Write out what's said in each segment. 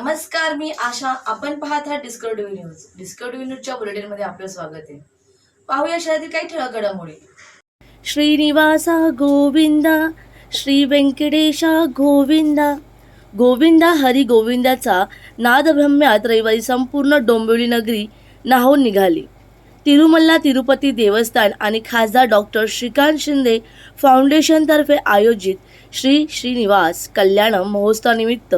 नमस्कार मी आशा. आपण पाहत आहात डिस्कवरी न्यूज डिस्कवरी न्यूजच्या बुलेटिनमध्ये आपलं स्वागत आहे. पाहूया शहरातील काही ठळक घडामोडी. श्रीनिवासा गोविंदा श्री व्यंकटेशा गोविंदा. गोविंदा हरी गोविंदाचा नादभ्रम्यात रविवारी संपूर्ण डोंबिवली नगरी नाहून निघाली. तिरुमल्ला तिरुपती देवस्थान आणि खासदार डॉक्टर श्रीकांत शिंदे फाउंडेशनतर्फे आयोजित श्री श्रीनिवास कल्याण महोत्सवानिमित्त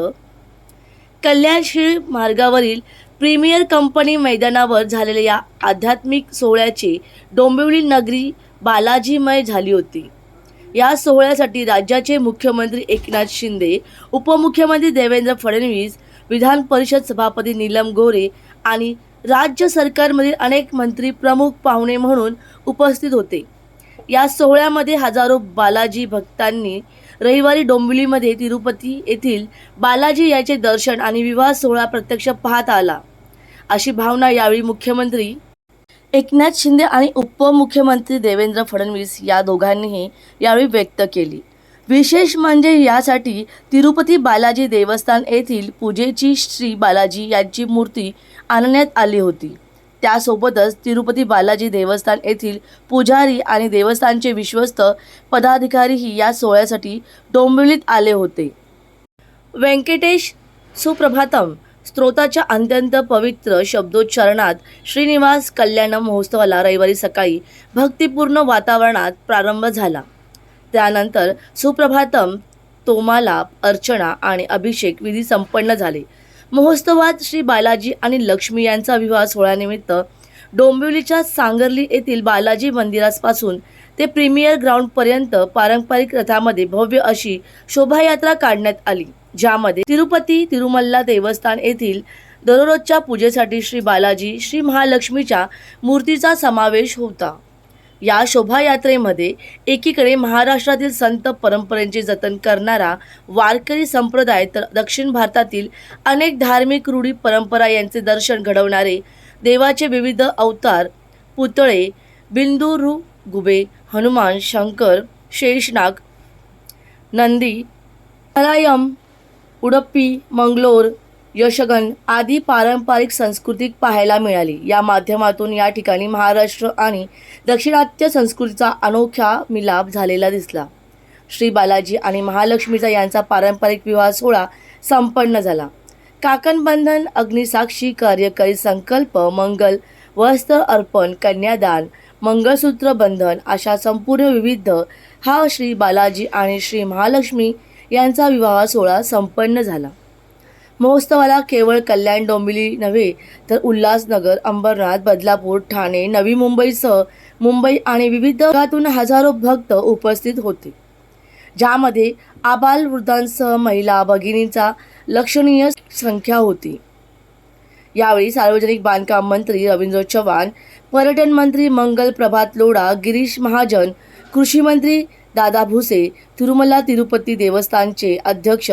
कल्याणशीळ मार्गावरील प्रीमियर कंपनी मैदानावर झालेल्या या आध्यात्मिक सोहळ्याची डोंबिवली नगरी बालाजीमय झाली होती. या सोहळ्यासाठी राज्याचे मुख्यमंत्री एकनाथ शिंदे उपमुख्यमंत्री देवेंद्र फडणवीस विधान परिषद सभापती नीलम गोरे आणि राज्य सरकारमधील अनेक मंत्री प्रमुख पाहुणे म्हणून उपस्थित होते. या सोहळ्यामध्ये हजारो बालाजी भक्तांनी रविवारी डोंबिवलीमध्ये तिरुपती येथील बालाजी याचे दर्शन आणि विवाह सोहळा प्रत्यक्ष पाहता आला. अशी भावना यावेळी मुख्यमंत्री एकनाथ शिंदे आणि उपमुख्यमंत्री देवेंद्र फडणवीस या दोघांनीही यावेळी व्यक्त केली. विशेष म्हणजे यासाठी तिरुपती बालाजी देवस्थान येथील पूजेची श्री बालाजी यांची मूर्ती आणण्यात आली होती. त्यासोबतच तिरुपती बालाजी देवस्थान येथील पुजारी आणि देवस्थानचे विश्वस्त पदाधिकारीही या सोहळ्यासाठी डोंबिवलीत आले होते. व्यंकटेश सुप्रभातम स्त्रोताच्या अत्यंत पवित्र शब्दोच्चारणात श्रीनिवास कल्याण महोत्सवाला रविवारी सकाळी भक्तिपूर्ण वातावरणात प्रारंभ झाला. त्यानंतर सुप्रभातम तोमाला अर्चना आणि अभिषेक विधी संपन्न झाले. महोत्सवात श्री बालाजी आणि लक्ष्मी यांचा विवाह सोहळ्यानिमित्त डोंबिवलीच्या सांगर्ली येथील बालाजी मंदिरापासून ते प्रीमियर ग्राउंडपर्यंत पारंपरिक रथामध्ये भव्य अशी शोभायात्रा काढण्यात आली ज्यामध्ये तिरुपती तिरुमल्ला देवस्थान येथील दररोजच्या पूजेसाठी श्री बालाजी श्री महालक्ष्मीच्या मूर्तीचा समावेश होता. या शोभायात्रेमध्ये एकीकडे महाराष्ट्रातील संत परंपरेचे जतन करणारा वारकरी संप्रदाय तर दक्षिण भारतातील अनेक धार्मिक रूढी परंपरा यांचे दर्शन घडवणारे देवाचे विविध अवतार पुतळे बिंदुरू गुबे हनुमान शंकर शेषनाग नंदी मलायम उडप्पी मंगलोर यशगन आदी पारंपरिक संस्कृती पाहायला मिळाली. या माध्यमातून या ठिकाणी महाराष्ट्र आणि दक्षिणात्य संस्कृतीचा अनोख्या मिलाप झालेला दिसला. श्री बालाजी आणि महालक्ष्मीचा यांचा पारंपरिक विवाह सोहळा संपन्न झाला. काकणबंधन अग्निसाक्षी कार्यकारी संकल्प मंगल वस्त्र अर्पण कन्यादान मंगळसूत्र बंधन अशा संपूर्ण विविध हा श्री बालाजी आणि श्री महालक्ष्मी यांचा विवाह सोहळा संपन्न झाला. महोत्सवाला केवळ कल्याण डोंबिवली नव्हे तर उल्हासनगर अंबरनाथ बदलापूर ठाणे नवी मुंबईसह मुंबई आणि विविध भागातून हजारो भक्त उपस्थित होते. ज्यामध्ये आबाल वृद्धांसह महिला भगिनींचा लक्षणीय संख्या होती. यावेळी सार्वजनिक बांधकाम मंत्री रवींद्र चव्हाण पर्यटन मंत्री मंगल प्रभात लोढा गिरीश महाजन कृषी मंत्री दादा भुसे तिरुमला तिरुपती देवस्थानचे अध्यक्ष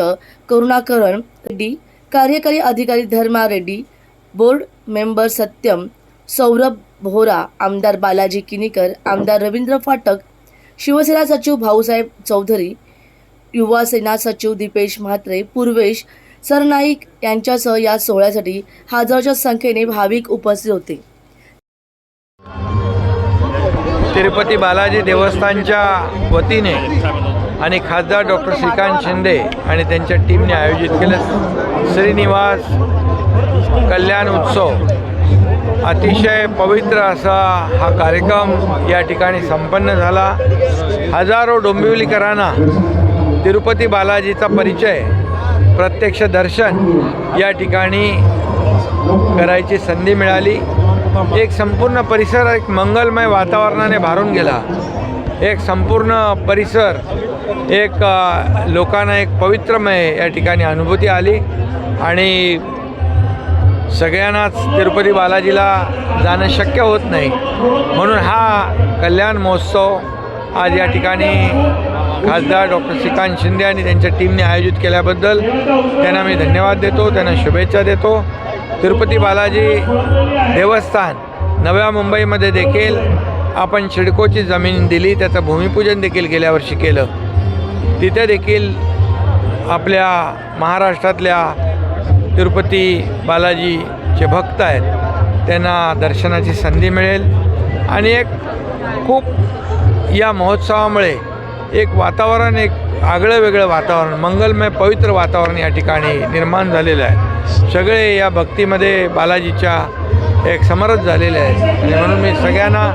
करुणाकरण डी. कार्यकारी अधिकारी धर्मा रेड्डी बोर्ड मेंबर सत्यम सौरभ भोरा आमदार बालाजी किनीकर आमदार रवींद्र फाटक शिवसेना सचिव भाऊसाहेब चौधरी युवा सेना सचिव दीपेश म्हात्रे पूर्वेश सरनाईक यांच्यासह या सोहळ्यासाठी हजारोच्या संख्येने भाविक उपस्थित होते. तिरुपती बालाजी देवस्थानच्या वतीने आणि खासदार डॉक्टर श्रीकांत शिंदे आणि त्यांच्या टीमने आयोजित केलं. श्रीनिवास कल्याण उत्सव. अतिशय पवित्र असा हा कार्यक्रम या ठिकाणी संपन्न झाला. हजारो डोंबिवलीकरांना तिरुपती बालाजीचा परिचय प्रत्यक्ष दर्शन या ठिकाणी करायची संधी मिळाली. एक संपूर्ण परिसर एक मंगलमय वातावरणाने भारून गेला. एक संपूर्ण परिसर एक लोकांना एक पवित्रमय या ठिकाणी अनुभूती आली. आणि सगळ्यांनाच तिरुपती बालाजीला जाणं शक्य होत नाही. म्हणून हा कल्याण महोत्सव आज या ठिकाणी खासदार डॉक्टर श्रीकांत शिंदे आणि त्यांच्या टीमने आयोजित केल्याबद्दल त्यांना मी धन्यवाद देतो त्यांना शुभेच्छा देतो. तिरुपती बालाजी देवस्थान नव्या मुंबईमध्ये देखील आपण शिडकोची जमीन दिली त्याचं भूमिपूजन देखील गेल्या वर्षी केलं. तिथे देखील आपल्या महाराष्ट्रातल्या तिरुपती बालाजीचे भक्त आहेत. त्यांना दर्शनाची संधी मिळेल. आणि एक खूप या महोत्सवामुळे एक वातावरण एक आगळं वेगळं वातावरण मंगलमय पवित्र वातावरण या ठिकाणी निर्माण झालेलं आहे. सगळे या भक्तीमध्ये बालाजीच्या एक समरस झालेले आहेत. आणि म्हणून मी सगळ्यांना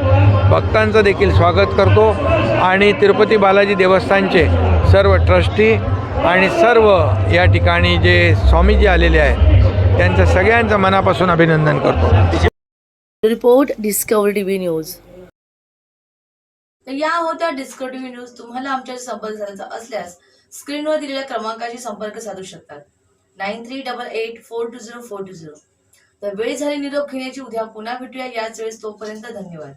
भक्तांचं देखील स्वागत करतो. आणि तिरुपती बालाजी देवस्थानचे सर्व ट्रस्टी आणि सर्व या ठिकाणी जे स्वामीजी आलेले आहेत त्यांचं सगळ्यांचं मनापासून अभिनंदन करतो. Report discovery TV news. तर या होत्या डिस्कवरी टीव्ही न्यूज तुम्हाला आमच्याशी संपर्क साधायचा असल्यास स्क्रीनवर दिलेल्या क्रमांकाशी संपर्क साधू शकतात. Nine three double eight four two zero four two zero. तर वेळ झाली निरोप घेण्याची उद्या पुन्हा भेटूया. याच वेळेस तोपर्यंत धन्यवाद.